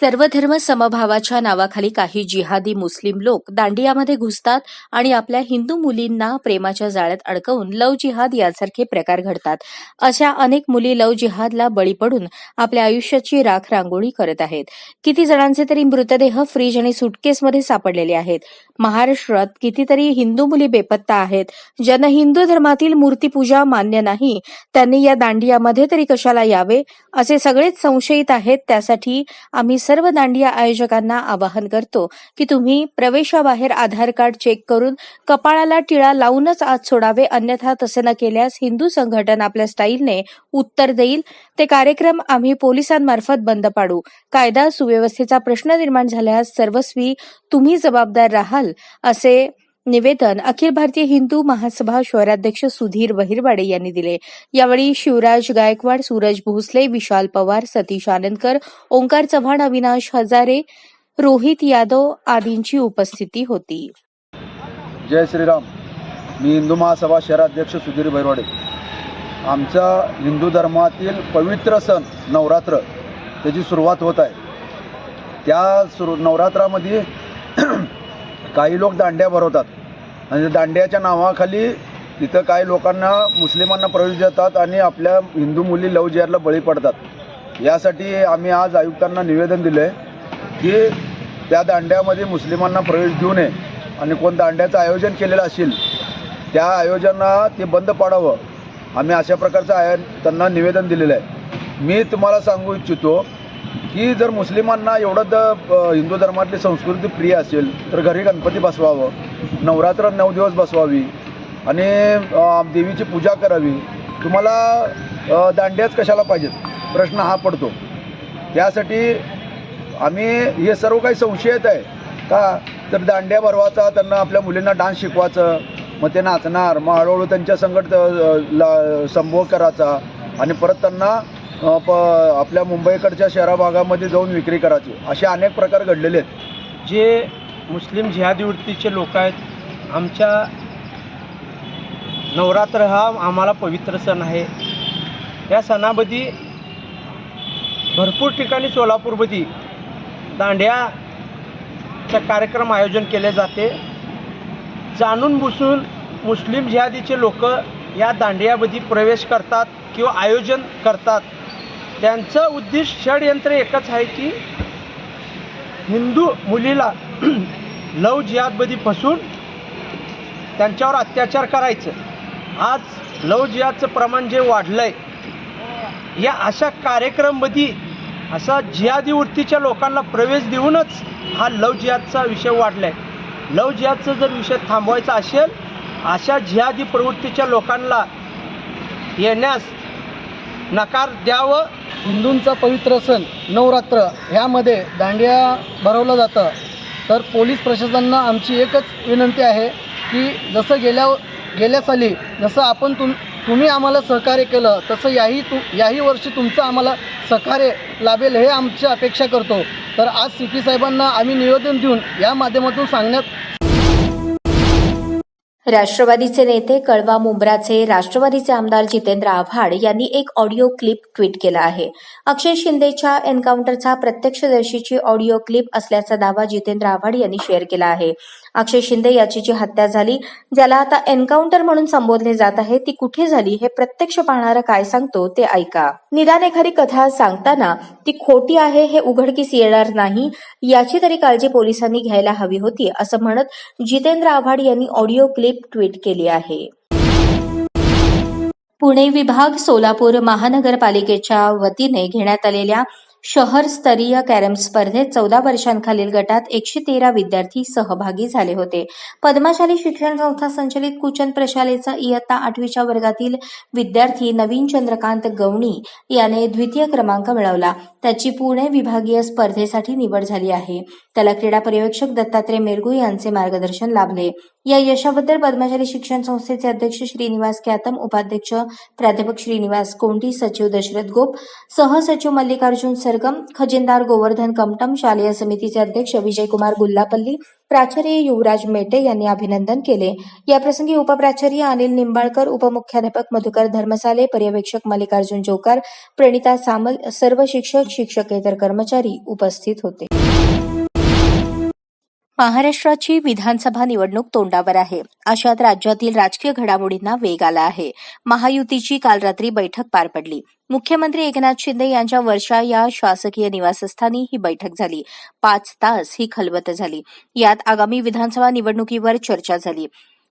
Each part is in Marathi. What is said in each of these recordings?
सर्वधर्म समभावाच्या नावाखाली काही जिहादी मुस्लिम लोक दांडियामध्ये घुसतात आणि आपल्या हिंदू मुलींना प्रेमाच्या जाळ्यात अडकवून लव जिहाद यासारखे प्रकार घडतात. अशा अनेक मुली लव जिहादला बळी पडून आपल्या आयुष्याची राख रांगोळी करत आहेत. किती जणांचे तरी मृतदेह फ्रीज आणि सुटकेसमध्ये सापडलेले आहेत. महाराष्ट्रात कितीतरी हिंदू मुली बेपत्ता आहेत. ज्यांना हिंदू धर्मातील मूर्तीपूजा मान्य नाही. त्यांनी या दांडियामध्ये तरी कशाला यावे? असे सगळेच संशयित आहेत. त्यासाठी आम्ही सर्व दांडिया आयोजकांना आवाहन करतो की तुम्ही प्रवेशाबाहेर आधार कार्ड चेक करून कपाळाला टिळा लावूनच आत सोडावे अन्यथा तसे न केल्यास हिंदू संघटन आपल्या स्टाईलने उत्तर देईल. ते कार्यक्रम आम्ही पोलिसांमार्फत बंद पाडू. कायदा सुव्यवस्थेचा प्रश्न निर्माण झाल्यास सर्वस्वी तुम्ही जबाबदार राहाल असे निवेदन अखिल भारतीय हिंदू महासभा शहराध्यक्ष सुधीर बहिरवाडे यांनी दिले. यावेळी शिवराज गायकवाड सूरज भोसले विशाल पवार सतीश आनंदकर ओंकार चव्हाण अविनाश हजारे रोहित यादव आदींची उपस्थिती होती. जय श्रीराम. मी हिंदू महासभा शहराध्यक्ष सुधीर बैरवाडे आमचा हिंदू धर्मातील पवित्र सण नवरात्र त्याची सुरुवात होत आहे. त्या सुरू नवरात्रामध्ये काही लोक दांड्या भरवतात. आणि दांड्याच्या नावाखाली तिथं काही लोकांना मुस्लिमांना प्रवेश देतात आणि आपल्या हिंदू मुली लव जिहादला बळी पडतात. यासाठी आम्ही आज आयुक्तांना निवेदन दिलं आहे की त्या दांड्यामध्ये मुस्लिमांना प्रवेश देऊ नये. आणि कोण दांड्याचं आयोजन केलेलं असेल त्या आयोजना ते बंद पाडावं. आम्ही अशा प्रकारचं आय त्यांना निवेदन दिलेलं आहे. मी तुम्हाला सांगू इच्छितो की जर मुस्लिमांना एवढं तर हिंदू धर्मातली संस्कृती प्रिय असेल तर घरी गणपती बसवावं नवरात्र नऊ दिवस बसवावी आणि देवीची पूजा करावी. तुम्हाला दांड्याच कशाला पाहिजेत? प्रश्न हा पडतो. त्यासाठी आम्ही हे सर्व काही संशयित आहे. का? तर दांड्या भरवाचा त्यांना आपल्या मुलींना डान्स शिकवायचं मग ते नाचणार मग हळूहळू त्यांच्या संकट ला संभोग करायचा आणि परत त्यांना प आपल्या मुंबईकडच्या शहरा भागामध्ये जाऊन विक्री करायची. असे अनेक प्रकार घडलेले आहेत. जे मुस्लिम जिहादी वृत्तीचे लोक आहेत आमच्या नवरात्र हा आम्हाला पवित्र सण आहे. या सणामध्ये भरपूर ठिकाणी सोलापूरमध्ये दांड्याचा कार्यक्रम आयोजन केले जाते. जाणून बुसून मुस्लिम जिहादीचे लोक या दांडियामध्ये प्रवेश करतात किंवा आयोजन करतात. त्यांचं उद्दिष्ट षडयंत्र एकच आहे की हिंदू मुलीला लव जिहादमध्ये फसून त्यांच्यावर अत्याचार करायचं. आज लव जिहादचं प्रमाण जे वाढलं आहे या अशा कार्यक्रममध्ये असा जिहादी वृत्तीच्या लोकांना प्रवेश देऊनच हा लव जिहादचा विषय वाढला आहे लव जिहादचा जर विषय थांबवायचा असेल अशा जिहादी प्रवृत्तीच्या लोकांना येण्यास नकार द्यावं हिंदूंचा पवित्र सण नवरात्र ह्यामध्ये दांडिया भरवलं जातं. तर पोलीस प्रशासनानं आमची एकच विनंती आहे की जसं गेल्या गेल्या साली जसं आपण तुम तुम्ही आम्हाला सहकार्य केलं तसं याही तु याही वर्षी तुमचं आम्हाला सहकार्य लाभेल हे आमची अपेक्षा करतो. तर आज सी पी साहेबांना आम्ही निवेदन देऊन या माध्यमातून सांगण्यात राष्ट्रवादीचे नेते कळवा मुंब्राचे राष्ट्रवादीचे आमदार जितेंद्र आव्हाड यांनी एक ऑडिओ क्लिप ट्विट केला आहे. अक्षय शिंदेच्या एन्काउंटरचा प्रत्यक्षदर्शीची ऑडिओ क्लिप असल्याचा दावा जितेंद्र आव्हाड यांनी शेअर केला आहे. अक्षय शिंदे याची जी हत्या झाली ज्याला आता एन्काउंटर म्हणून संबोधले जात आहे ती कुठे झाली हे प्रत्यक्ष पाहणारा काय सांगतो ते ऐका. निदान एखादी कथा सांगताना ती खोटी आहे हे उघडकीस येणार नाही याची तरी काळजी पोलिसांनी घ्यायला हवी होती असं म्हणत जितेंद्र आव्हाड यांनी ऑडिओ क्लिप ट्विट केली आहे. पुणे विभाग सोलापूर महानगरपालिकेच्या वतीने घेण्यात आलेल्या शहरस्तरीय कॅरम स्पर्धेत चौदा वर्षांखालील गटात एकशे तेरा विद्यार्थी सहभागी झाले होते. पद्माशाली शिक्षण संस्था संचलित कुचन प्रशालेचा इयत्ता आठवीच्या वर्गातील विद्यार्थी नवीन चंद्रकांत गवणी याने द्वितीय क्रमांक मिळवला. त्याची पुणे विभागीय स्पर्धेसाठी निवड झाली आहे. त्याला क्रीडा पर्यवेक्षक दत्तात्रय मेरगू यांचे मार्गदर्शन लाभले. या यशाबद्दल पद्मशाली शिक्षण संस्थेचे अध्यक्ष श्रीनिवास क्यातम उपाध्यक्ष प्राध्यापक श्रीनिवास कोंडी सचिव दशरथ गोप सहसचिव मल्लिकार्जुन सरगम खजिनदार गोवर्धन कमटम शालेय समितीचे अध्यक्ष विजयकुमार गुल्लापल्ली प्राचार्य युवराज मेटे यांनी अभिनंदन केले. याप्रसंगी उपप्राचार्य अनिल निंबाळकर उपमुख्याध्यापक मधुकर धर्मसाले पर्यवेक्षक मल्लिकार्जुन जोकार प्रणिता सामल सर्व शिक्षक शिक्षकेतर कर्मचारी उपस्थित होते. महाराष्ट्राची विधानसभा निवडणूक तोंडावर आहे. अशात राज्यातील राजकीय घडामोडींना वेग आला आहे. महायुतीची काल रात्री बैठक पार पडली. मुख्यमंत्री एकनाथ शिंदे यांच्या वर्षा या शासकीय निवासस्थानी ही बैठक झाली. पाच तास ही खलबत झाली. यात आगामी विधानसभा निवडणुकीवर चर्चा झाली.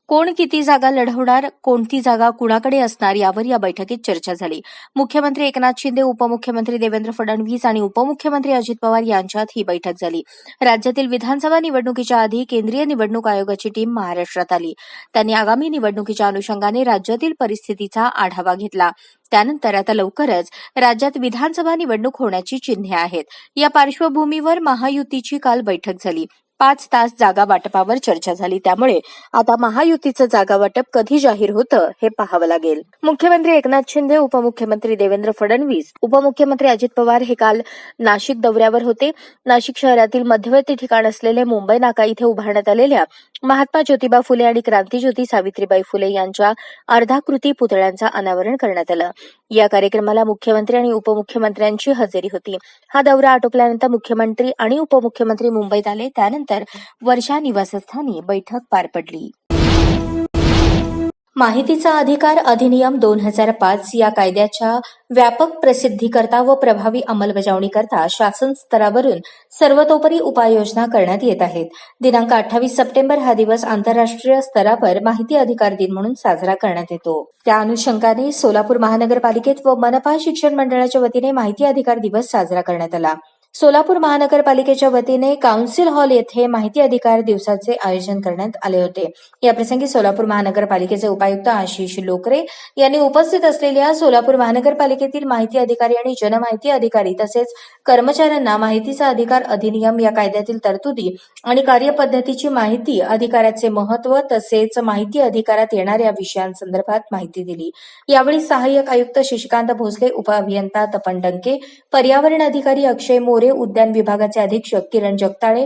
कोण किती जागा लढवणार कोणती जागा कुणाकडे असणार यावर या बैठकीत चर्चा झाली. मुख्यमंत्री एकनाथ शिंदे उपमुख्यमंत्री देवेंद्र फडणवीस आणि उपमुख्यमंत्री अजित पवार यांच्यात ही बैठक झाली. राज्यातील विधानसभा निवडणुकीच्या आधी केंद्रीय निवडणूक आयोगाची टीम महाराष्ट्रात आली. त्यांनी आगामी निवडणुकीच्या अनुषंगाने राज्यातील परिस्थितीचा आढावा घेतला. त्यानंतर आता लवकरच राज्यात विधानसभा निवडणूक होण्याची चिन्हे आहेत. या पार्श्वभूमीवर महायुतीची काल बैठक झाली. पाच तास जागा वाटपावर चर्चा झाली. त्यामुळे आता महायुतीचं जागा वाटप कधी जाहीर होतं हे पाहावं लागेल. मुख्यमंत्री एकनाथ शिंदे उपमुख्यमंत्री देवेंद्र फडणवीस उपमुख्यमंत्री अजित पवार हे काल नाशिक दौऱ्यावर होते. नाशिक शहरातील मध्यवर्ती ठिकाण असलेले मुंबई नाका इथे उभारण्यात आलेल्या महात्मा ज्योतिबा फुले आणि क्रांतीज्योती सावित्रीबाई फुले यांच्या अर्धाकृती पुतळ्यांचं अनावरण करण्यात आलं. या कार्यक्रमाला मुख्यमंत्री आणि उपमुख्यमंत्र्यांची हजेरी होती. हा दौरा आटोपल्यानंतर मुख्यमंत्री आणि उपमुख्यमंत्री मुंबईत आले. त्यानंतर वर्षा निवासस्थानी बैठक पार पडली. माहितीचा अधिकार अधिनियम दोन हजार पाच या कायद्याच्या व्यापक प्रसिद्धीकरता व प्रभावी अंमलबजावणीकरता शासन स्तरावरून सर्वतोपरी उपाययोजना करण्यात येत आहेत. दिनांक अठ्ठावीस सप्टेंबर हा दिवस आंतरराष्ट्रीय स्तरावर माहिती अधिकार दिन म्हणून साजरा करण्यात येतो. त्या अनुषंगाने सोलापूर महानगरपालिकेत व मनपा शिक्षण मंडळाच्या वतीने माहिती अधिकार दिवस साजरा करण्यात आला. सोलापूर महानगरपालिकेच्या वतीने काउन्सिल हॉल येथे माहिती अधिकार दिवसाचे आयोजन करण्यात आले होते. याप्रसंगी सोलापूर महानगरपालिकेचे उपायुक्त आशिष लोकरे यांनी उपस्थित असलेल्या सोलापूर महानगरपालिकेतील माहिती अधिकारी आणि जनमाहिती अधिकारी तसेच कर्मचाऱ्यांना माहितीचा अधिकार अधिनियम या कायद्यातील तरतुदी आणि कार्यपद्धतीची माहिती अधिकाराचे महत्त्व तसेच माहिती अधिकारात येणाऱ्या विषयांसंदर्भात माहिती दिली. यावेळी सहाय्यक आयुक्त शशिकांत भोसले उपअभियंता तपन डंके पर्यावरण अधिकारी अक्षय मोरे उद्यान विभागाचे अधीक्षक किरण जगताळे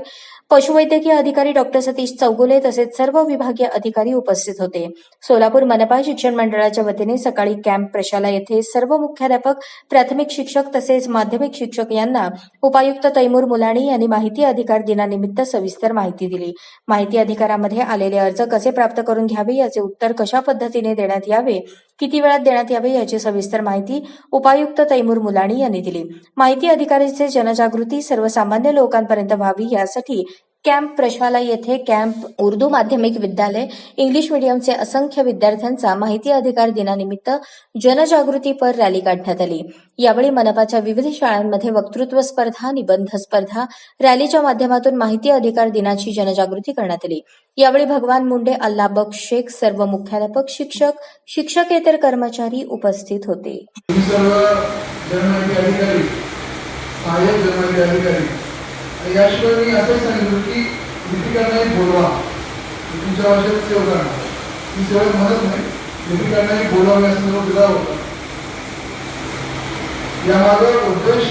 पशुवैद्यकीय अधिकारी डॉक्टर सतीश चौगुले तसेच सर्व विभागीय अधिकारी उपस्थित होते. सोलापूर मनपा शिक्षण मंडळाच्या वतीने सकाळी कॅम्प प्रशाला येथे सर्व मुख्याध्यापक प्राथमिक शिक्षक तसेच माध्यमिक शिक्षक यांना उपायुक्त तैमूर मुलाणी यांनी माहिती अधिकार दिनानिमित्त सविस्तर माहिती दिली. माहिती अधिकारामध्ये आलेले अर्ज कसे प्राप्त करून घ्यावे याचे उत्तर कशा पद्धतीने देण्यात यावे किती वेळात देण्यात यावे याची सविस्तर माहिती उपायुक्त तैमूर मुलाणी यांनी दिली. माहिती अधिकारीचे जनजागृती सर्वसामान्य लोकांपर्यंत व्हावी यासाठी कॅम्प प्रशाला येथे कॅम्प उर्दू माध्यमिक विद्यालय इंग्लिश मीडियमचे असंख्य विद्यार्थ्यांचा माहिती अधिकार दिनानिमित्त जनजागृतीपर रॅली काढण्यात आली. यावेळी मनपाच्या विविध शाळांमध्ये वक्तृत्व स्पर्धा निबंध स्पर्धा रॅलीच्या माध्यमातून माहिती अधिकार दिनाची जनजागृती करण्यात आली. यावेळी भगवान मुंडे अल्लाबक शेख सर्व मुख्याध्यापक शिक्षक शिक्षकेतर कर्मचारी उपस्थित होते. सर्व याशिवाय मी असं सांगितलं की लिपिकांनाही बोलवा. तुमच्या भाषेत सेवा करणार ती सेवा म्हणत नाही. लिपिकांनाही बोलावे या सर्व दिला होता. यामागं उद्देश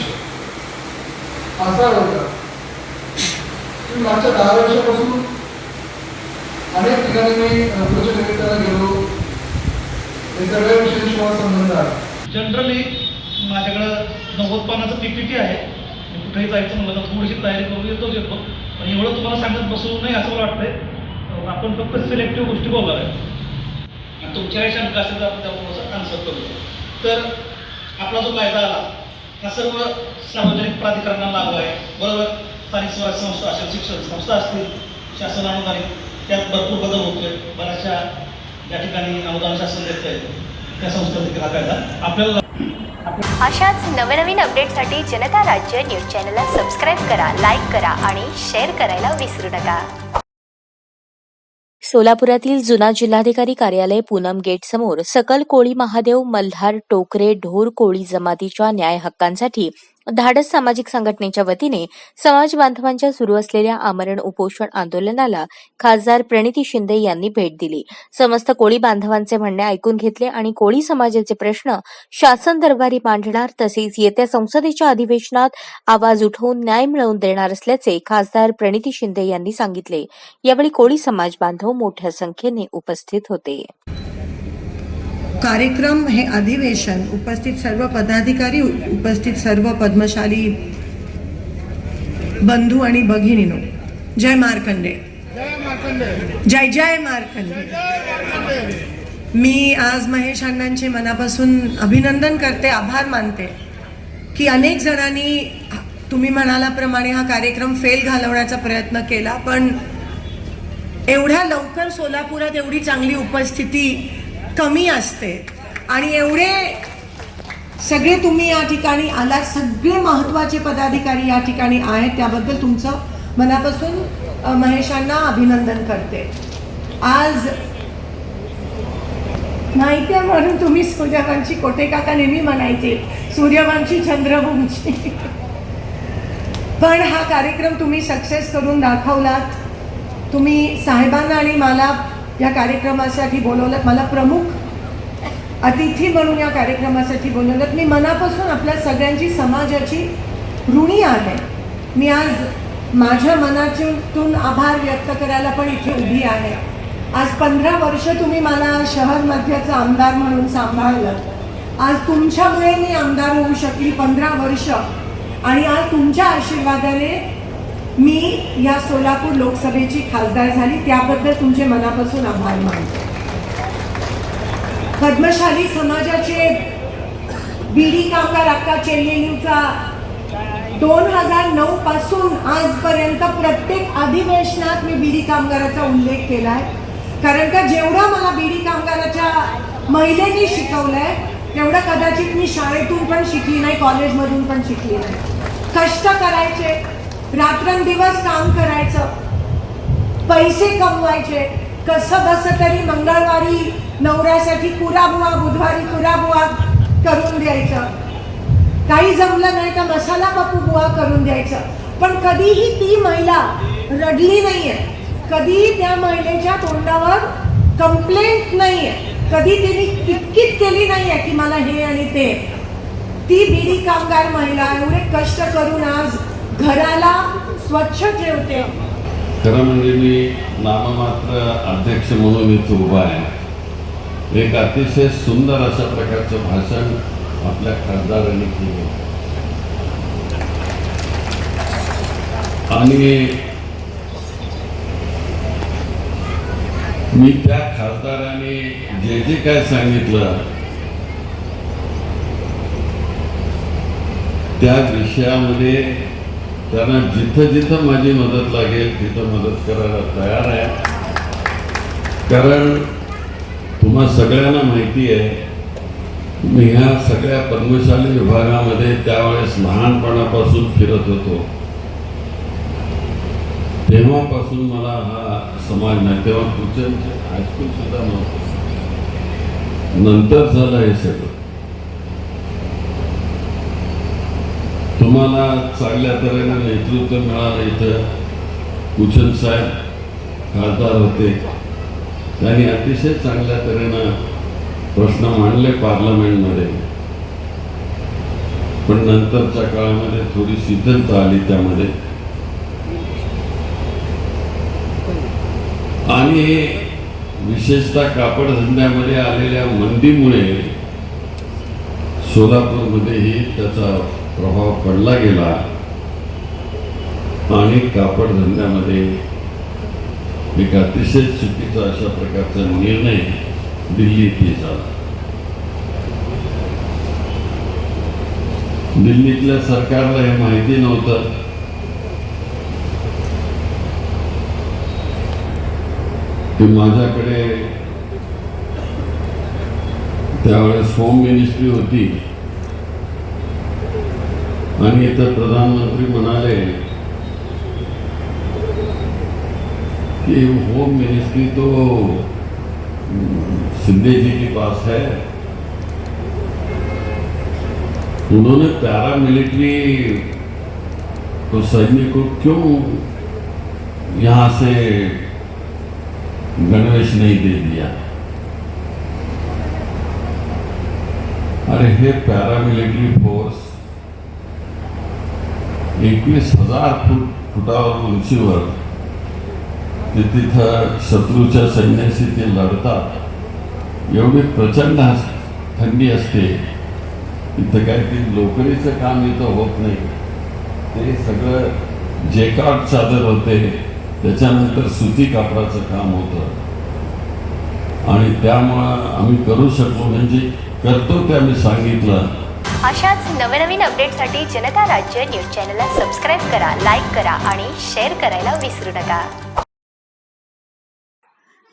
असा होता. की मागच्या दहा वर्षापासून अनेक ठिकाणी मी प्रचंड निमित्ताला गेलो. हे सगळ्या विषयी मला संबंध आहे. जनरली माझ्याकडं नवोत्पन्नाचं पानाचं पी पी टी आहे. कुठेही जायचं म्हणलं तर थोडीशी तयारी करून येतोच येतो. पण एवढं तुम्हाला सांगत बसू नाही असं मला वाटतंय. आपण फक्त सिलेक्टिव्ह गोष्टी बोलाव्या आणि तुमच्याही शंका असेल तर आपण त्यामुळे आन्सर करू. तर आपला जो कायदा आला हा सर्व सार्वजनिक प्राधिकरणांना लागू आहे. बरोबर? स्थानिक स्वराज्य संस्था असेल शिक्षण संस्था असतील शासन अनुदानित त्यात भरपूर बदल होतोय. बऱ्याचशा या ठिकाणी अनुदान शासन देत आहे त्या संस्था देखील हा कायदा आपल्याला अशाच नवनवीन अपडेटसाठी जनता राज्य न्यूज चॅनलला सबस्क्राईब करा लाईक करा आणि शेअर करायला विसरू नका. सोलापुरातील जुना जिल्हाधिकारी कार्यालय पूनम गेट समोर सकल कोळी महादेव मल्हार टोकरे ढोर कोळी जमातीच्या न्याय हक्कांसाठी धाडस सामाजिक संघटनेच्या वतीने समाज बांधवांच्या सुरू असलेल्या आमरण उपोषण आंदोलनाला खासदार प्रणिती शिंदे यांनी भेट दिली. समस्त कोळी बांधवांचे म्हणणे ऐकून घेतले आणि कोळी समाजाचे प्रश्न शासन दरबारी मांडणार तसेच येत्या संसदेच्या अधिवेशनात आवाज उठवून न्याय मिळवून देणार असल्याचे खासदार प्रणिती शिंदे यांनी सांगितले. यावेळी कोळी समाज बांधव मोठ्या संख्येने उपस्थित होते. कार्यक्रम हे अधिवेशन. उपस्थित सर्व पदाधिकारी उपस्थित सर्व पद्मशाली बंधू आणि भगिनीनो. जय मार्कंडे. जय जय मार्कंडे. मी आज महेश अण्णांचे मनापासून अभिनंदन करते आभार मानते की अनेक जणांनी तुम्ही म्हणाल्याप्रमाणे हा कार्यक्रम फेल घालवण्याचा प्रयत्न केला पण एवढ्या लवकर सोलापुरात एवढी चांगली उपस्थिती कमी असते. आणि एवढे सगळे तुम्ही या ठिकाणी आलात सगळे महत्त्वाचे पदाधिकारी या ठिकाणी आहेत त्याबद्दल तुमचं मनापासून महेशांना अभिनंदन करते. आज माहिती आहे म्हणून तुम्ही सूर्यवंशी कोटे काका नेहमी म्हणायचे सूर्यवंशी चंद्रवंशी. पण हा कार्यक्रम तुम्ही सक्सेस करून दाखवलात. तुम्ही साहेबांना आणि मला या कार्यक्रमासाठी बोलवलं. मला प्रमुख अतिथी म्हणून या कार्यक्रमासाठी बोलवलं. मी मनापासून आपल्या सगळ्यांची समाजाची ऋणी आहे. मी आज माझ्या मनातून आभार व्यक्त करायला पण इथे उभी आहे. आज पंधरा वर्ष तुम्ही मला शहर मध्याचा आमदार म्हणून सांभाळलं. आज तुमच्यामुळे मी आमदार होऊ शकली पंधरा वर्ष. आणि आज तुमच्या आशीर्वादाने मी या सोलापूर लोकसभेची खासदार झाली त्याबद्दल तुमचे मनापासून आभार मानतो. पद्मशाली समाजाचे बीडी कामगार अक्का चेल्लेलीचा दोन हजार नऊ पासून आजपर्यंत प्रत्येक अधिवेशनात मी बीडी कामगाराचा उल्लेख केला आहे कारण का जेवढं मला बीडी कामगाराच्या महिलेने शिकवलंय तेवढं कदाचित मी शाळेतून पण शिकली नाही कॉलेजमधून पण शिकली नाही. कष्ट करायचे रात्रंदिवस काम करायचं. पैसे कमवायचे. कसं बसं तरी मंगळवारी नवऱ्यासाठी कुराबुवा बुधवारी कुराबुवा करून द्यायचं. काही जमलं नाही तर मसाला बापू बुवा करून द्यायचं. पण कधीही ती महिला रडली नाही आहे कधीही त्या महिलेच्या तोंडावर कंप्लेंट नाही आहे कधी तिने किटकिट केली नाही आहे की मला हे आणि ते. ती बिडी कामगार महिला एवढे कष्ट करून आज घराला स्वच्छ ठेवते. खरं म्हणजे मी नाममात्र अध्यक्ष म्हणून इथे उभा आहे. एक अतिशय सुंदर अशा प्रकारचं भाषण आपल्या खासदारांनी केलं. आणि मी त्या खासदाराने जे जे काय सांगितलं त्या विषयामध्ये त्यांना जिथं जिथं माझी मदत लागेल तिथं मदत करायला तयार आहे. कारण तुम्हा सगळ्यांना माहिती आहे मी ह्या सगळ्या पद्मशाली विभागामध्ये त्यावेळेस लहानपणापासून फिरत होतो. तेव्हापासून मला हा समाज नाही तेव्हा कुचन हायस्कूल सुद्धा नव्हतं. नंतर झालं हे सगळं. तुम्हाला चांगल्या तऱ्हेने नेतृत्व मिळालं इथं. कुचन साहेब खासदार होते. त्यांनी अतिशय चांगल्या तऱ्हेनं प्रश्न मांडले पार्लमेंटमध्ये. पण नंतरच्या काळामध्ये थोडी शिथिलता आली त्यामध्ये. आणि विशेषतः कापड धंद्यामध्ये आलेल्या मंदीमुळे सोलापूरमध्येही त्याचा प्रभाव पडला गेला आणि कापड धंद्यामध्ये एक अतिशय चुकीचा अशा प्रकारचा निर्णय दिल्लीत झाला. दिल्लीतल्या सरकारला हे माहिती नव्हतं. की माझ्याकडे त्यावेळेस होम मिनिस्ट्री होती. प्रधानमंत्री म्हणाले कि होम मिनिस्ट्री तो सिंधे जी के पास है। उन्होंने पैरा मिलिट्री को सैनिक को क्यों यहाँ से गणवेश नहीं दे दिया? अरे हे पॅरामिलिटरी फोर्स एकवीस हजार फूट फुटावर उंचीवर. ते तिथं शत्रूच्या सैन्याशी ते लढतात. एवढी प्रचंड थंडी असते. तिथं काय ते लोकरीचं काम इथं होत नाही. ते सगळं जेकाट चादर होते. त्याच्यानंतर सुती कापडाचं काम होतं. आणि त्यामुळं आम्ही करू शकलो. म्हणजे करतो ते आम्ही सांगितलं. अशाच नवनवीन अपडेटसाठी जनता राज्य न्यूज चॅनलला सबस्क्राईब करा लाईक करा आणि शेअर करायला विसरू नका.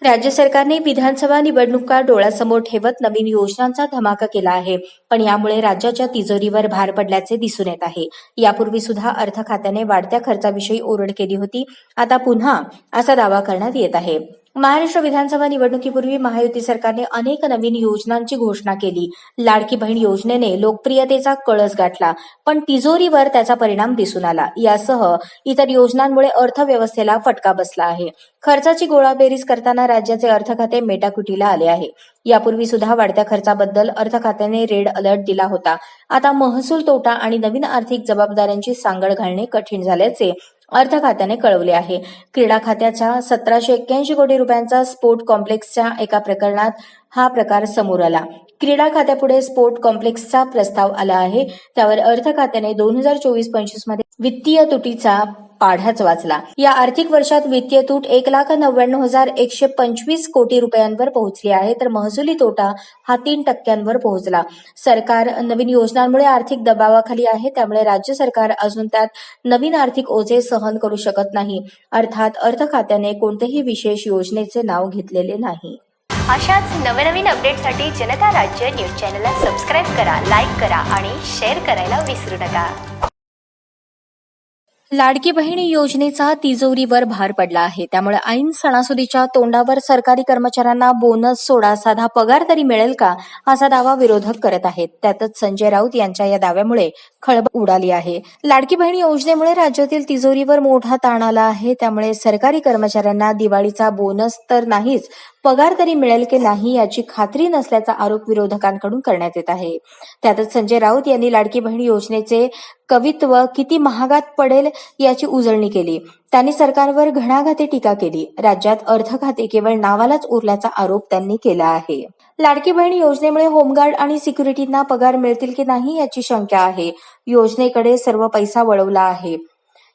राज्य सरकारने विधानसभा निवडणुका डोळ्यासमोर ठेवत नवीन योजनांचा धमाका केला आहे. पण यामुळे राज्याच्या तिजोरीवर भार पडल्याचे दिसून येत आहे. यापूर्वी सुद्धा अर्थ खात्याने वाढत्या खर्चाविषयी ओरड केली होती. आता पुन्हा असा दावा करण्यात येत आहे. महाराष्ट्र विधानसभा निवडणुकीपूर्वी महायुती सरकारने अनेक नवीन योजनांची घोषणा केली. लाडकी बहीण योजनेने लोकप्रियतेचा कळस गाठला पण तिजोरीवर त्याचा परिणाम दिसून आला. यासह इतर योजनांमुळे अर्थव्यवस्थेला फटका बसला आहे. खर्चाची गोळाबेरीज करताना राज्याचे अर्थ खाते मेटाकुटीला आले आहे. यापूर्वी सुद्धा वाढत्या खर्चाबद्दल अर्थ खात्याने रेड अलर्ट दिला होता. आता महसूल तोटा आणि नवीन आर्थिक जबाबदाऱ्यांची सांगड घालणे कठीण झाल्याचे अर्थ खात्याने कळवले आहे. क्रीडा खात्याच्या सतराशे एक्क्याऐंशी कोटी रुपयांचा स्पोर्ट कॉम्प्लेक्सच्या एका प्रकरणात हा प्रकार समोर आला. क्रीडा खात्यापुढे स्पोर्ट कॉम्प्लेक्सचा प्रस्ताव आला आहे. त्यावर अर्थ खात्याने दोन हजार चोवीस पंचवीसमध्ये वित्तीय तुटीचा पाढाच वाचला. या आर्थिक वर्षात वित्तीय तूट एक लाख नव्याण्णव हजार एकशे पंचवीस कोटी रुपयांवर पोहोचली आहे तर महसुली तोटा हा तीन टक्क्यांवर पोहोचला. सरकार नवीन योजनांमुळे आर्थिक दबावाखाली आहे त्यामुळे राज्य सरकार अजून त्यात नवीन आर्थिक ओझे सहन करू शकत नाही. अर्थात अर्थ खात्याने कोणत्याही विशेष योजनेचे नाव घेतलेले नाही. अशाच नवनवीन अपडेटसाठी जनता राज्य न्यूज चॅनलला सबस्क्राईब करा लाईक करा आणि शेअर करायला विसरू नका. लाडकी बहीण योजनेचा तिजोरीवर भार पडला आहे. त्यामुळे ऐन सणासुदीच्या तोंडावर सरकारी कर्मचाऱ्यांना बोनस सोडा साधा पगार तरी मिळेल का? असा दावा विरोधक करत आहेत. त्यातच संजय राऊत यांच्या या दाव्यामुळे खळबळ उडाली आहे. लाडकी बहीण योजनेमुळे राज्यातील तिजोरीवर मोठा ताण आला आहे. त्यामुळे सरकारी कर्मचाऱ्यांना दिवाळीचा बोनस तर नाहीच पगार तरी मिळेल की नाही याची खात्री नसल्याचा आरोप विरोधकांकडून करण्यात येत आहे. त्यातच संजय राऊत यांनी लाडकी बहीण योजनेचे कवित्व किती महागात पडेल याची उजळणी केली. त्यांनी सरकारवर घणाघाती टीका केली. राज्यात अर्थखाते केवळ नावालाच उरल्याचा आरोप त्यांनी केला आहे. लाडकी बहीण योजनेमुळे होमगार्ड आणि सिक्युरिटींना पगार मिळतील की नाही याची शंका आहे. योजनेकडे सर्व पैसा वळवला आहे.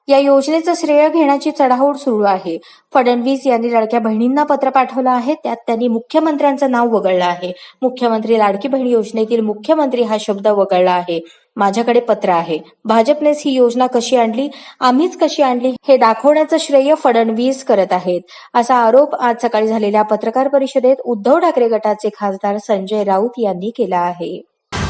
या योजनेचं श्रेय घेण्याची चढाओढ सुरू आहे. फडणवीस यांनी लाडक्या बहिणींना पत्र पाठवलं आहे. त्यात त्यांनी मुख्यमंत्र्यांचं नाव वगळलं आहे. मुख्यमंत्री लाडकी बहीण योजनेतील मुख्यमंत्री हा शब्द वगळला आहे. माझ्याकडे पत्र आहे. भाजपनेच ही योजना कशी आणली? आम्हीच कशी आणली? हे दाखवण्याचं श्रेय फडणवीस करत आहेत. असा आरोप आज सकाळी झालेल्या पत्रकार परिषदेत उद्धव ठाकरे गटाचे खासदार संजय राऊत यांनी केला आहे.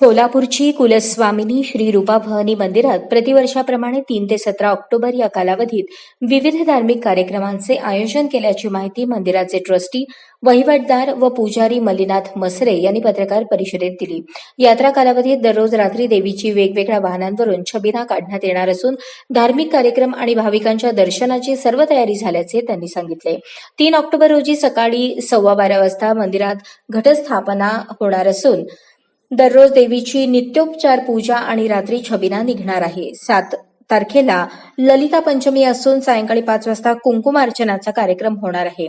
सोलापूरची कुलस्वामिनी श्री रूपाभवानी मंदिरात प्रतिवर्षाप्रमाणे तीन ते सतरा ऑक्टोबर या कालावधीत विविध धार्मिक कार्यक्रमांचे आयोजन केल्याची माहिती मंदिराचे ट्रस्टी वहिवटदार व पुजारी मल्लीनाथ मसरे यांनी पत्रकार परिषदेत दिली. यात्रा कालावधीत दररोज रात्री देवीची वेगवेगळ्या वाहनांवरून छबिना काढण्यात येणार असून धार्मिक कार्यक्रम आणि भाविकांच्या दर्शनाची सर्व तयारी झाल्याचे त्यांनी सांगितले. तीन ऑक्टोबर रोजी सकाळी सव्वा बारा वाजता मंदिरात घटस्थापना होणार असून दररोज देवीची नित्योपचार पूजा आणि रात्री छबिना निघणार आहे. सात तारखेला ललिता पंचमी असून सायंकाळी पाच वाजता कुंकुमार्चनाचा कार्यक्रम होणार आहे.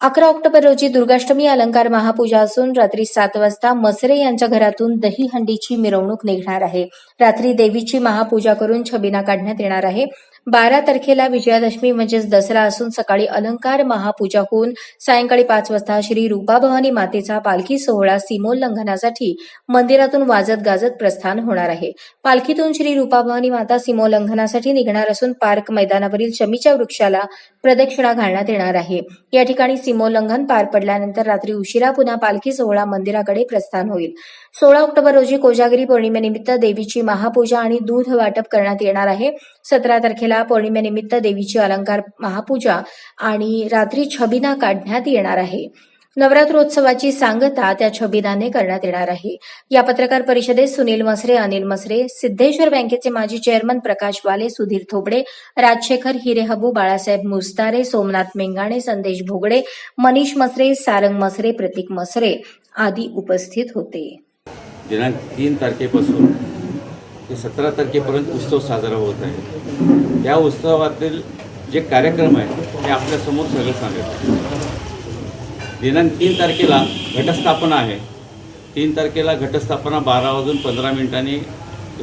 अकरा ऑक्टोबर रोजी दुर्गाष्टमी अलंकार महापूजा असून रात्री सात वाजता मसरे यांच्या घरातून दहीहंडीची मिरवणूक निघणार आहे. रात्री देवीची महापूजा करून छबिना काढण्यात येणार आहे. बारा तारखेला विजयादशमी म्हणजेच दसरा असून सकाळी अलंकार महापूजा होऊन सायंकाळी पाच वाजता श्री रूपाभवानी मातेचा पालखी सोहळा सीमोल्लंघनासाठी मंदिरातून वाजत गाजत प्रस्थान होणार आहे. पालखीतून श्री रूपाभवानी माता सीमोल्लंघनासाठी निघणार असून पार्क मैदानावरील शमीच्या वृक्षाला प्रदक्षिणा घालण्यात येणार आहे. या ठिकाणी सीमोल्लंघन पार पडल्यानंतर रात्री उशिरा पुन्हा पालखी सोहळा मंदिराकडे प्रस्थान होईल. सोळा ऑक्टोबर रोजी कोजागिरी पौर्णिमेनिमित्त देवीची महापूजा आणि दूध वाटप करण्यात येणार आहे. सतरा तारखेला तारखेला पौर्णिमेनिमित्त देवीची अलंकार महापूजा आणि रात्री छबिना काढण्यात येणार आहे. नवरात्रोत्सवाची सांगता त्या छबिनाने करण्यात येणार आहे. या पत्रकार परिषदेत सुनील मसरे अनिल मसरे सिद्धेश्वर बँकेचे माजी चेअरमन प्रकाश वाले सुधीर थोबडे राजशेखर हिरेहबू बाळासाहेब मुस्तारे सोमनाथ मेंगाणे संदेश भोगडे मनीष मसरे सारंग मसरे प्रतीक मसरे आदी उपस्थित होते. दिनांक तीन तारखेपासून ते सतरा तारखेपर्यंत उत्सव साजरा होत आहे. त्या उत्सवातील जे कार्यक्रम आहेत ते आपल्यासमोर सगळं सांगत दिनांक तीन तारखेला घटस्थापना आहे. तीन तारखेला घटस्थापना बारा वाजून पंधरा मिनिटांनी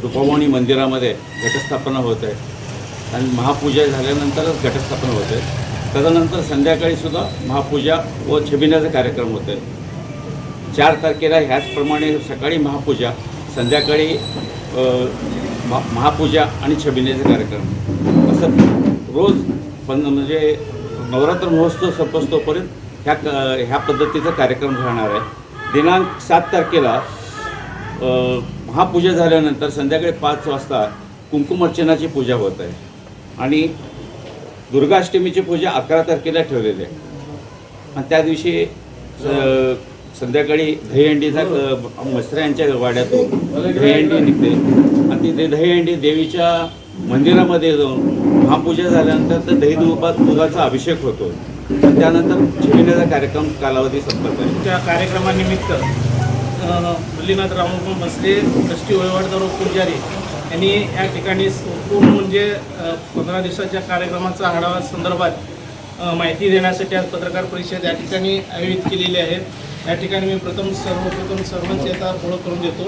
रुपामणी मंदिरामध्ये घटस्थापना होत आहे. आणि महापूजा झाल्यानंतरच घटस्थापना होते त्यानंतर संध्याकाळीसुद्धा महापूजा व छबिण्याचा कार्यक्रम होत आहे. चार तारखेला ह्याचप्रमाणे सकाळी महापूजा संध्याकाळी महापूजा आणि छबिनेचे कार्यक्रम. असं रोज पण म्हणजे नवरात्र महोत्सव संपस्तोपर्यंत ह्या क ह्या पद्धतीचा कार्यक्रम राहणार आहे. दिनांक सात तारखेला महापूजा झाल्यानंतर संध्याकाळी पाच वाजता कुंकुमार्चनाची पूजा होत आहे. आणि दुर्गाष्टमीची पूजा अकरा तारखेला ठेवलेली आहे. आणि त्या दिवशी संध्याकाळी दहीहंडीचा अ, मसऱ्यांच्या वाड्यातून दहीहंडी निघते. आणि ती दहीहंडी देवीच्या मंदिरामध्ये जाऊन महापूजा झाल्यानंतर तर दही दुपात दुधाचा अभिषेक होतो. त्यानंतर छेविण्याचा कार्यक्रम कालावधी संपत आहे. त्या कार्यक्रमानिमित्त मल्लीनाथ रामोबा मसले ट्रस्टी वहिवाटदार पुजारी. यांनी या ठिकाणी पूर्ण म्हणजे पंधरा दिवसाच्या कार्यक्रमाचा आढावा संदर्भात माहिती देण्यासाठी आज पत्रकार परिषद या ठिकाणी आयोजित केलेली आहे. या ठिकाणी मी प्रथम सर्वप्रथम सर्वांची आता ओळख करून देतो.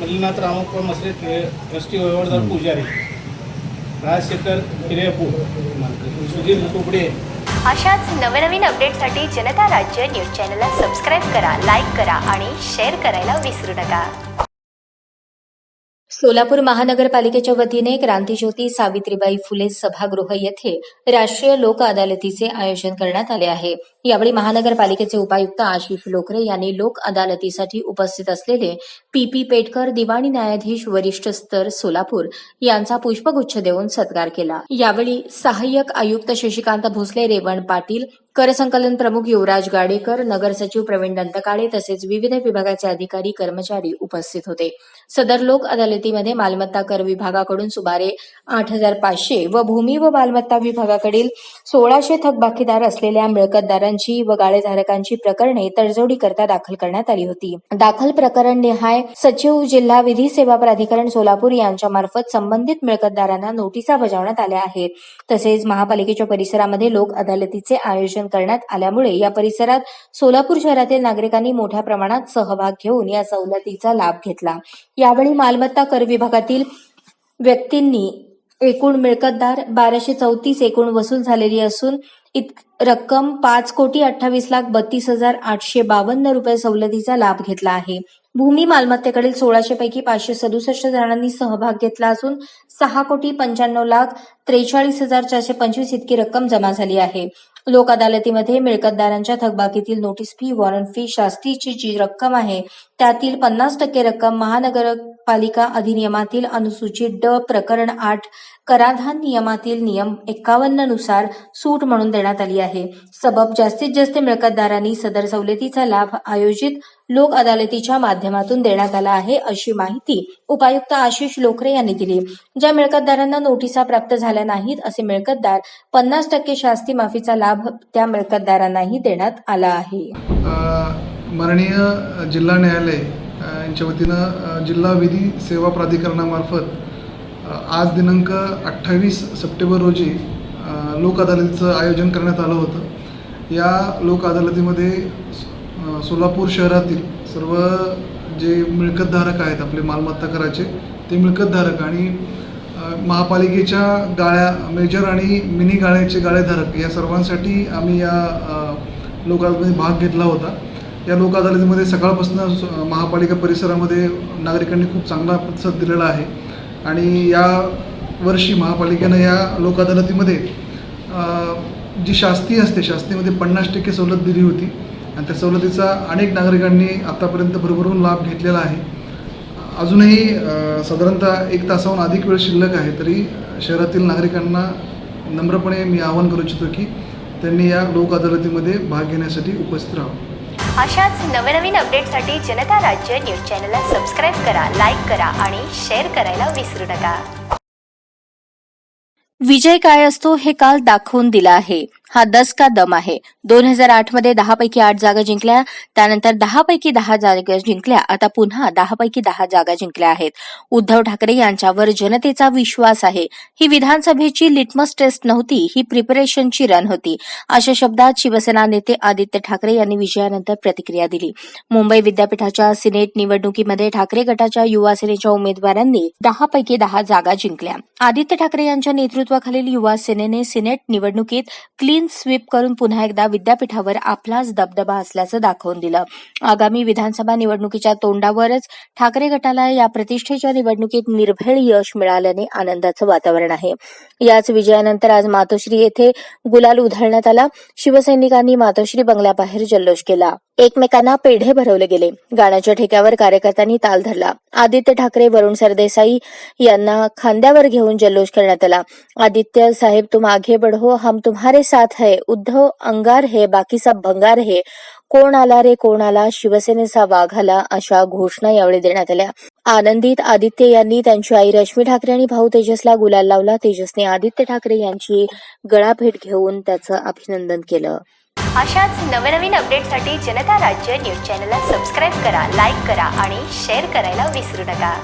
मल्लीनाथ रामोबा मसले ट्र- ट्रस्टी वहिवाटदार पुजारी. राजशेखर हिरेपूर सुधीर कुकडे अशाच नवनवीन अपडेटसाठी जनता राज्य न्यूज चॅनलला सबस्क्राईब करा लाईक करा आणि शेअर करायला विसरू नका. सोलापूर महानगरपालिकेच्या वतीने क्रांतीज्योती सावित्रीबाई फुले सभागृह येथे राष्ट्रीय लोक अदालतीचे आयोजन करण्यात आले आहे. यावेळी महानगरपालिकेचे उपायुक्त आशिष लोकरे यांनी लोक अदालतीसाठी उपस्थित असलेले पीपी पेटकर दिवाणी न्यायाधीश वरिष्ठ स्तर सोलापूर यांचा पुष्पगुच्छ देऊन सत्कार केला. यावेळी सहाय्यक आयुक्त शशिकांत भोसले रेवण पाटील कर संकलन प्रमुख युवराज गाडेकर नगर सचिव प्रवीण दंतकाळे तसेच विविध विभागाचे अधिकारी कर्मचारी उपस्थित होते. सदर लोक अदालतीमध्ये मालमत्ता कर विभागाकडून सुमारे आठ हजार पाचशे व भूमी व मालमत्ता विभागाकडील सोळाशे थकबाकीदार असलेल्या मिळकतदारांची व गाळेधारकांची प्रकरणे तडजोडीकरता दाखल करण्यात आली होती. दाखल प्रकरण निहाय सचिव जिल्हा विधी सेवा प्राधिकरण सोलापूर यांच्या मार्फत संबंधित मिळकतदारांना नोटिसा बजावण्यात आल्या आहेत. तसेच महापालिकेच्या परिसरामध्ये लोक अदालतीचे आयोजन करण्यात आल्यामुळे या परिसरात सोलापूर शहरातील नागरिकांनी मोठ्या प्रमाणात सहभाग घेऊन या सवलतीचा लाभ घेतला. यावेळी मालमत्ता कर विभागातील व्यक्तींनी एकूण मिळकतदार बाराशे चौतीस एकूण वसूल झालेली असून इत रक्कम पाच कोटी अठ्ठावीस लाख बत्तीस हजार आठशे बावन्न रुपये सवलतीचा लाभ घेतला आहे. भूमी मालमत्तेकडील सोळाशे पैकी पाचशे सदुसष्ट जणांनी सहभाग घेतला असून सहा कोटी पंच्याण्णव लाख त्रेचाळीस हजार चारशे पंचवीस इतकी रक्कम जमा झाली आहे. लोक अदालतीमध्ये मिळकतदारांच्या थकबाकीतील नोटीस फी वॉरंट फी शास्तीची जी रक्कम आहे त्यातील पन्नास टक्के रक्कम महानगरपालिका अधिनियमातील अनुसूचित ड प्रकरण आठ कराधान नियमातील नियम एक्कावन्ननुसार सूट म्हणून देण्यात आली आहे. सबब जास्तीत जास्त मिळकतदारांनी सदर सवलतीचा लाभ आयोजित लोक अदालतीच्या माध्यमातून देण्यात आला आहे अशी माहिती उपायुक्त आशिष लोकरे यांनी दिली. ज्या मिळकतदारांना नोटिसा प्राप्त झाल्या नाहीत असे मिळकतदार पन्नास टक्के शास्ती माफीचा लाभ त्या मिळकतदारांनाही देण्यात आला आहे. माननीय जिल्हा न्यायालय यांच्या वतीनं जिल्हा विधी सेवा प्राधिकरणामार्फत आज दिनांक अठ्ठावीस सप्टेंबर रोजी लोक अदालतीचं आयोजन करण्यात आलं होतं. या लोक अदालतीमध्ये सोलापूर शहरातील सर्व जे मिळकतधारक आहेत आपले मालमत्ता कराचे ते मिळकतधारक आणि महापालिकेच्या गाळ्या मेजर आणि मिनी गाळ्याचे गाळेधारक या सर्वांसाठी आम्ही या लोक अदालतीमध्ये भाग घेतला होता. या लोक अदालतीमध्ये सकाळपासून महापालिका परिसरामध्ये नागरिकांनी खूप चांगला प्रतिसाद दिलेला आहे. आणि या वर्षी महापालिकेनं या लोक अदालतीमध्ये जी शास्ती असते शास्तीमध्ये पन्नास टक्के सवलत दिली होती. आणि त्या सवलतीचा अनेक नागरिकांनी आतापर्यंत भरभरून लाभ घेतलेला आहे. अजूनही साधारणतः एक तासाहून अधिक वेळ शिल्लक आहे तरी शहरातील नागरिकांना नम्रपणे मी आवाहन करू इच्छितो की त्यांनी या लोक अदालतीमध्ये भाग घेण्यासाठी उपस्थित राहावं. अशाच नवनवीन अपडेटसाठी जनता राज्य न्यूज चॅनलला सबस्क्राईब करा लाईक करा आणि शेअर करायला विसरू नका. विजय काय असतो हे काल दाखवून दिला आहे. हा दस का दम आहे. दोन हजार आठमध्ये दहा पैकी आठ जागा जिंकल्या त्यानंतर दहा पैकी दहा जागा जिंकल्या आता पुन्हा दहा पैकी दहा जागा जिंकल्या आहेत. उद्धव ठाकरे यांच्यावर जनतेचा विश्वास आहे. ही विधानसभेची लिटमस टेस्ट नव्हती ही प्रिपरेशनची रन होती. अशा शब्दात शिवसेना नेते आदित्य ठाकरे यांनी विजयानंतर प्रतिक्रिया दिली. मुंबई विद्यापीठाच्या सिनेट निवडणुकीमध्ये ठाकरे गटाच्या युवा सेनेच्या उमेदवारांनी दहा पैकी दहा जागा जिंकल्या. आदित्य ठाकरे यांच्या नेतृत्वाखालील युवा सेनेने सिनेट निवडणुकीत क्लीन स्वीप करून पुन्हा एकदा विद्यापीठावर आपलाच दबदबा असल्याचं दाखवून दिलं. आगामी विधानसभा निवडणुकीच्या तोंडावरच ठाकरे गटाला या प्रतिष्ठेच्या निवडणुकीत निर्भेळ यश मिळाल्याने आनंदाचं वातावरण आहे. याच विजयानंतर आज मातोश्री येथे गुलाल उधळण्यात आला. शिवसैनिकांनी मातोश्री बंगल्याबाहेर जल्लोष केला. एकमेकांना पेढे भरवले गेले. गाण्याच्या ठेक्यावर कार्यकर्त्यांनी ताल धरला. आदित्य ठाकरे वरुण सरदेसाई यांना खांद्यावर घेऊन जल्लोष करण्यात आला. आदित्य साहेब तुम आगे बढ़ो हम तुम्हारे साथ है. उद्धव अंगार है बाकी सब भंगार है. कोण आला रे कोण आला? शिवसेनेचा वाघाला अशा घोषणा यावेळी देण्यात आल्या. आनंदीत आदित्य यांनी त्यांची आई रश्मी ठाकरे आणि भाऊ तेजसला गुलाल लावला. तेजसने आदित्य ठाकरे यांची गळाभेट घेऊन त्याचं अभिनंदन केलं. अशाच नवनवीन अपडेटसाठी जनता राज्य न्यूज चॅनलला सबस्क्राईब करा लाईक करा आणि शेअर करायला विसरू नका.